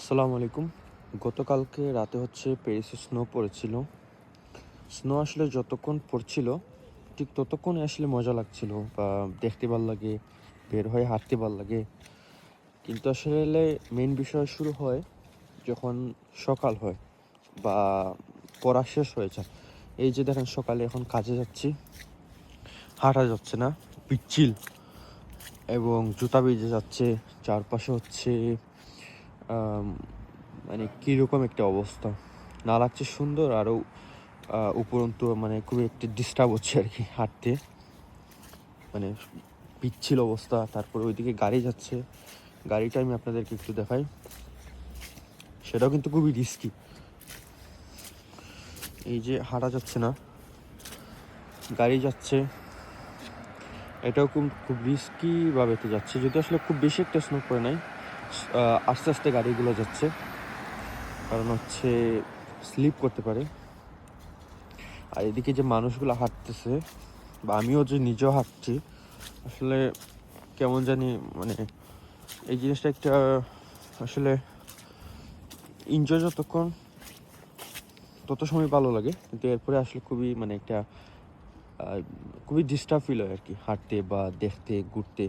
আসসালামু আলাইকুম। গতকালকে রাতে হচ্ছে প্যারিসে স্নো পড়েছিল। স্নো আসলে যতক্ষণ পড়ছিল, ঠিক ততক্ষণ আসলে মজা লাগছিল বা দেখতে ভালো লাগে, বের হয়ে হাঁটতে ভালো লাগে। কিন্তু আসলে মেন বিষয় শুরু হয় যখন সকাল হয় বা পড়া শেষ হয়ে যায়। এই যে দেখেন, সকালে এখন কাজে যাচ্ছি। হাঁটা যাচ্ছে না, পিচ্ছিল। এবং জুতা ভিজে যাচ্ছে, চারপাশে হচ্ছে মানে কীরকম একটা অবস্থা? না লাগছে সুন্দর, আরও উপরন্তু মানে খুবই একটু ডিস্টার্ব হচ্ছে আর কি হাঁটতে। মানে পিচ্ছিল অবস্থা, তারপরে ওইদিকে গাড়ি যাচ্ছে। গাড়িটা আমি আপনাদেরকে একটু দেখাই। সেটাও কিন্তু খুবই রিস্কি এই যে হাঁটা যাচ্ছে না। গাড়ি যাচ্ছে। এটাও খুব খুব রিস্কিভাবে তো যাচ্ছে। যদি আসলে খুব বেশি একটা স্নো পড়ে নাই আস্তে আস্তে গাড়িগুলো যাচ্ছে। কারণ হচ্ছে স্লিপ করতে পারে। আর এদিকে যে মানুষগুলো হাঁটতেছে, বা আমিও যে নিজেও হাঁটছি, আসলে কেমন জানি মানে এই জিনিসটা একটা, আসলে এনজয় যতক্ষণ, তত সময় ভালো লাগে। কিন্তু এরপরে আসলে খুবই মানে একটা খুবই ডিস্টার্ব ফিল হয় আর কি, হাঁটতে বা দেখতে, ঘুরতে।